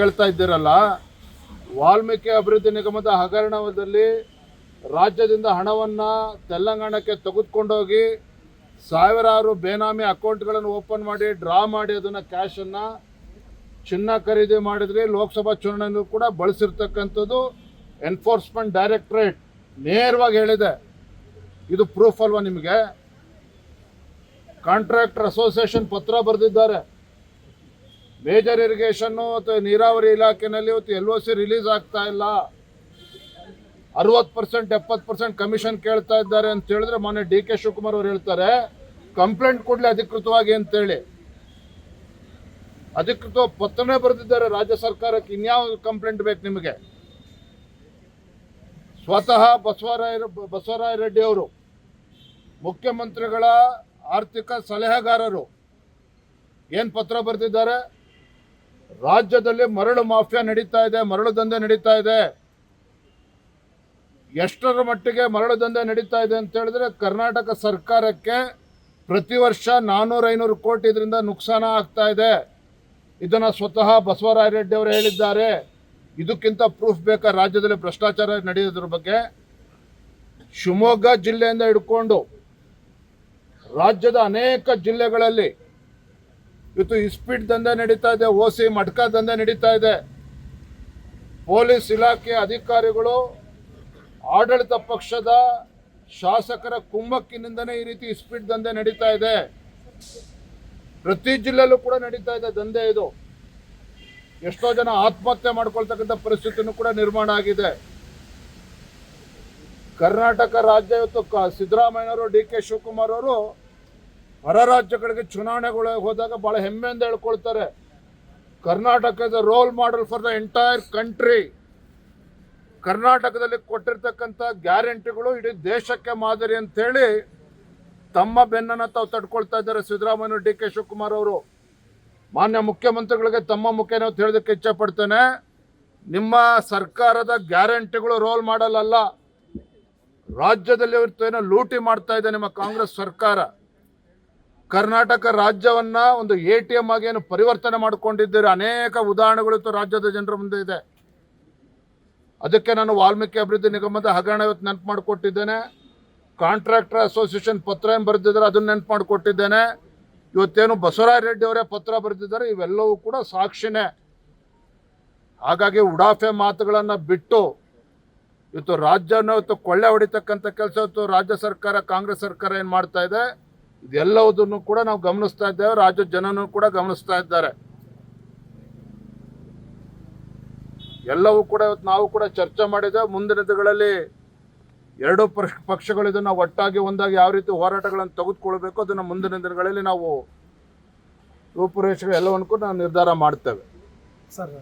ಹೇಳ್ತಾ ಇದ್ದೀರಲ್ಲ, ವಾಲ್ಮೀಕಿ ಅಭಿವೃದ್ಧಿ ನಿಗಮದ ಹಗರಣದಲ್ಲಿ ರಾಜ್ಯದಿಂದ ಹಣವನ್ನ ತೆಲಂಗಾಣಕ್ಕೆ ತೆಗೆದುಕೊಂಡೋಗಿ ಸಾವಿರಾರು ಬೇನಾಮಿ ಅಕೌಂಟ್ಗಳನ್ನು ಓಪನ್ ಮಾಡಿ, ಡ್ರಾ ಮಾಡಿ, ಅದನ್ನ ಕ್ಯಾಶನ್ನು ಚಿನ್ನ ಖರೀದಿ ಮಾಡಿದ್ರೆ. ಲೋಕಸಭಾ ಚುನಾವಣೆಯಲ್ಲೂ ಕೂಡ ಬಳಸಿರ್ತಕ್ಕಂಥದ್ದು ಎನ್ಫೋರ್ಸ್ಮೆಂಟ್ ಡೈರೆಕ್ಟ್ರೇಟ್ ನೇರವಾಗಿ ಹೇಳಿದೆ. ಇದು ಪ್ರೂಫ್ ಅಲ್ವಾ ನಿಮಗೆ? ಕಾಂಟ್ರಾಕ್ಟರ್ ಅಸೋಸಿಯೇಷನ್ ಪತ್ರ ಬರೆದಿದ್ದಾರೆ. ಮೇಜರ್ ಇರಿಗೇಷನ್ನು ಅಥವಾ ನೀರಾವರಿ ಇಲಾಖೆನಲ್ಲಿ ಇವತ್ತು ಎಲ್ ಒ ಸಿ ರಿಲೀಸ್ ಆಗ್ತಾ ಇಲ್ಲ. ಅರವತ್ತು ಪರ್ಸೆಂಟ್, ಎಪ್ಪತ್ತು ಪರ್ಸೆಂಟ್ ಕಮಿಷನ್ ಕೇಳ್ತಾ ಇದ್ದಾರೆ ಅಂತ ಹೇಳಿದ್ರೆ ಮೊನ್ನೆ ಡಿ ಕೆ ಶಿವಕುಮಾರ್ ಅವ್ರು ಹೇಳ್ತಾರೆ. ಕಂಪ್ಲೇಂಟ್ ಕೊಡ್ಲಿ ಅಧಿಕೃತವಾಗಿ ಅಂತೇಳಿ. ಅಧಿಕೃತ ಪತ್ರನೇ ಬರೆದಿದ್ದಾರೆ ರಾಜ್ಯ ಸರ್ಕಾರಕ್ಕೆ. ಇನ್ಯಾವ ಕಂಪ್ಲೇಂಟ್ ಬೇಕು ನಿಮಗೆ? ಸ್ವತಃ ಬಸವರಾಯ ಬಸವರಾಯ ರೆಡ್ಡಿ ಅವರು, ಮುಖ್ಯಮಂತ್ರಿಗಳ ಆರ್ಥಿಕ ಸಲಹೆಗಾರರು, ಏನು ಪತ್ರ ಬರೆದಿದ್ದಾರೆ? ರಾಜ್ಯದಲ್ಲಿ ಮರಳು ಮಾಫಿಯಾ ನಡೀತಾ ಇದೆ, ಮರಳು ದಂಧೆ ನಡೀತಾ ಇದೆ. ಎಷ್ಟರ ಮಟ್ಟಿಗೆ ಮರಳು ದಂಧೆ ನಡೀತಾ ಇದೆ ಅಂತ ಹೇಳಿದ್ರೆ ಕರ್ನಾಟಕ ಸರ್ಕಾರಕ್ಕೆ ಪ್ರತಿ ವರ್ಷ ನಾನ್ನೂರು ಐನೂರು ಕೋಟಿ ಇದರಿಂದ ನುಕ್ಸಾನ ಆಗ್ತಾ ಇದೆ. ಇದನ್ನ ಸ್ವತಃ ಬಸವರಾಯ ರೆಡ್ಡಿ ಅವರು ಹೇಳಿದ್ದಾರೆ. ಇದಕ್ಕಿಂತ ಪ್ರೂಫ್ ಬೇಕಾ? ರಾಜ್ಯದಲ್ಲಿ ಭ್ರಷ್ಟಾಚಾರ ನಡೆಯೋದ್ರ ಬಗ್ಗೆ ಶಿವಮೊಗ್ಗ ಜಿಲ್ಲೆಯಿಂದ ಹಿಡ್ಕೊಂಡು ರಾಜ್ಯದ ಅನೇಕ ಜಿಲ್ಲೆಗಳಲ್ಲಿ ಇವತ್ತು ಇಸ್ಪೀಟ್ ದಂಧೆ ನಡೀತಾ ಇದೆ ಓಸಿ ಮಟ್ಕ ದಂಧೆ ನಡೀತಾ ಇದೆ. ಪೊಲೀಸ್ ಇಲಾಖೆ ಅಧಿಕಾರಿಗಳು, ಆಡಳಿತ ಪಕ್ಷದ ಶಾಸಕರ ಕುಮ್ಮಕ್ಕಿನಿಂದನೇ ಈ ರೀತಿ ಇಸ್ಪೀಟ್ ದಂಧೆ ನಡೀತಾ ಇದೆ. ಪ್ರತಿ ಜಿಲ್ಲೆಯಲ್ಲೂ ಕೂಡ ನಡೀತಾ ಇದೆ ದಂಧೆ ಇದು. ಎಷ್ಟೋ ಜನ ಆತ್ಮಹತ್ಯೆ ಮಾಡ್ಕೊಳ್ತಕ್ಕಂಥ ಪರಿಸ್ಥಿತಿನೂ ಕೂಡ ನಿರ್ಮಾಣ ಆಗಿದೆ. ಕರ್ನಾಟಕ ರಾಜ್ಯ ಇವತ್ತು ಸಿದ್ದರಾಮಯ್ಯವರು ಡಿ ಕೆ ಶಿವಕುಮಾರ್ ಅವರು ಹೊರ ರಾಜ್ಯಗಳಿಗೆ ಚುನಾವಣೆಗಳು ಹೋದಾಗ ಬಹಳ ಹೆಮ್ಮೆಯಿಂದ ಹೇಳ್ಕೊಳ್ತಾರೆ. ಕರ್ನಾಟಕದ role model for the entire country ಕರ್ನಾಟಕದಲ್ಲಿ ಕೊಟ್ಟಿರ್ತಕ್ಕಂಥ ಗ್ಯಾರಂಟಿಗಳು ಇಡೀ ದೇಶಕ್ಕೆ ಮಾದರಿ ಅಂತೇಳಿ ತಮ್ಮ ಬೆನ್ನನ್ನು ತಾವು ತಡ್ಕೊಳ್ತಾ ಇದ್ದಾರೆ ಸಿದ್ದರಾಮಯ್ಯ ಡಿ ಕೆ ಶಿವಕುಮಾರ್ ಅವರು. ಮಾನ್ಯ ಮುಖ್ಯಮಂತ್ರಿಗಳಿಗೆ ತಮ್ಮ ಮುಖ್ಯ ಅಂತ ಹೇಳೋದಕ್ಕೆ ಇಚ್ಛಪಡ್ತೇನೆ ನಿಮ್ಮ ಸರ್ಕಾರದ ಗ್ಯಾರಂಟಿಗಳು ರೋಲ್ ಮಾಡಲ್ಲ ರಾಜ್ಯದಲ್ಲಿ ಏನೋ ಲೂಟಿ ಮಾಡ್ತಾ ಇದೆ ನಿಮ್ಮ ಕಾಂಗ್ರೆಸ್ ಸರ್ಕಾರ. ಕರ್ನಾಟಕ ರಾಜ್ಯವನ್ನ ಒಂದು ಎ ಟಿ ಎಂ ಆಗಿ ಏನು ಪರಿವರ್ತನೆ ಮಾಡಿಕೊಂಡಿದ್ದೀರಿ? ಅನೇಕ ಉದಾಹರಣೆಗಳು ರಾಜ್ಯದ ಜನರ ಮುಂದೆ ಇದೆ. ಅದಕ್ಕೆ ನಾನು ವಾಲ್ಮೀಕಿ ಅಭಿವೃದ್ಧಿ ನಿಗಮದ ಹಗರಣ ಇವತ್ತು ನೆನಪು ಮಾಡಿಕೊಟ್ಟಿದ್ದೇನೆ. ಕಾಂಟ್ರಾಕ್ಟರ್ ಅಸೋಸಿಯೇಷನ್ ಪತ್ರ ಏನು ಬರೆದಿದ್ದಾರೆ ಅದನ್ನು ನೆನಪು ಮಾಡಿಕೊಟ್ಟಿದ್ದೇನೆ. ಇವತ್ತೇನು ಬಸವರಾಯ ರೆಡ್ಡಿ ಅವರೇ ಪತ್ರ ಬರೆದಿದ್ದಾರೆ, ಇವೆಲ್ಲವೂ ಕೂಡ ಸಾಕ್ಷಿನೇ. ಹಾಗಾಗಿ ಉಡಾಫೆ ಮಾತುಗಳನ್ನು ಬಿಟ್ಟು ಇವತ್ತು ರಾಜ್ಯವನ್ನು ಇವತ್ತು ಕೊಳ್ಳೆ ಹೊಡಿತಕ್ಕಂಥ ಕೆಲಸ ಇವತ್ತು ರಾಜ್ಯ ಸರ್ಕಾರ, ಕಾಂಗ್ರೆಸ್ ಸರ್ಕಾರ ಏನು ಮಾಡ್ತಾ ಇದೆ? ಇದೆಲ್ಲವುದನ್ನು ಕೂಡ ನಾವು ಗಮನಿಸ್ತಾ ಇದ್ದೇವೆ ರಾಜ್ಯದ ಜನನೂ ಕೂಡ ಗಮನಿಸ್ತಾ ಇದ್ದಾರೆ. ಎಲ್ಲವೂ ಕೂಡ ಇವತ್ತು ನಾವು ಕೂಡ ಚರ್ಚೆ ಮಾಡಿದ, ಮುಂದಿನ ದಿನಗಳಲ್ಲಿ ಎರಡೂ ಪಕ್ಷ ಪಕ್ಷಗಳು ಇದನ್ನು ಒಟ್ಟಾಗಿ ಒಂದಾಗಿ ಯಾವ ರೀತಿ ಹೋರಾಟಗಳನ್ನು ತೆಗೆದುಕೊಳ್ಬೇಕು, ಅದನ್ನು ಮುಂದಿನ ದಿನಗಳಲ್ಲಿ ನಾವು ರೂಪುರೇಷೆಗಳು ಎಲ್ಲವನ್ನು ಕೂಡ ನಾವು ನಿರ್ಧಾರ ಮಾಡ್ತೇವೆ. ಸರ್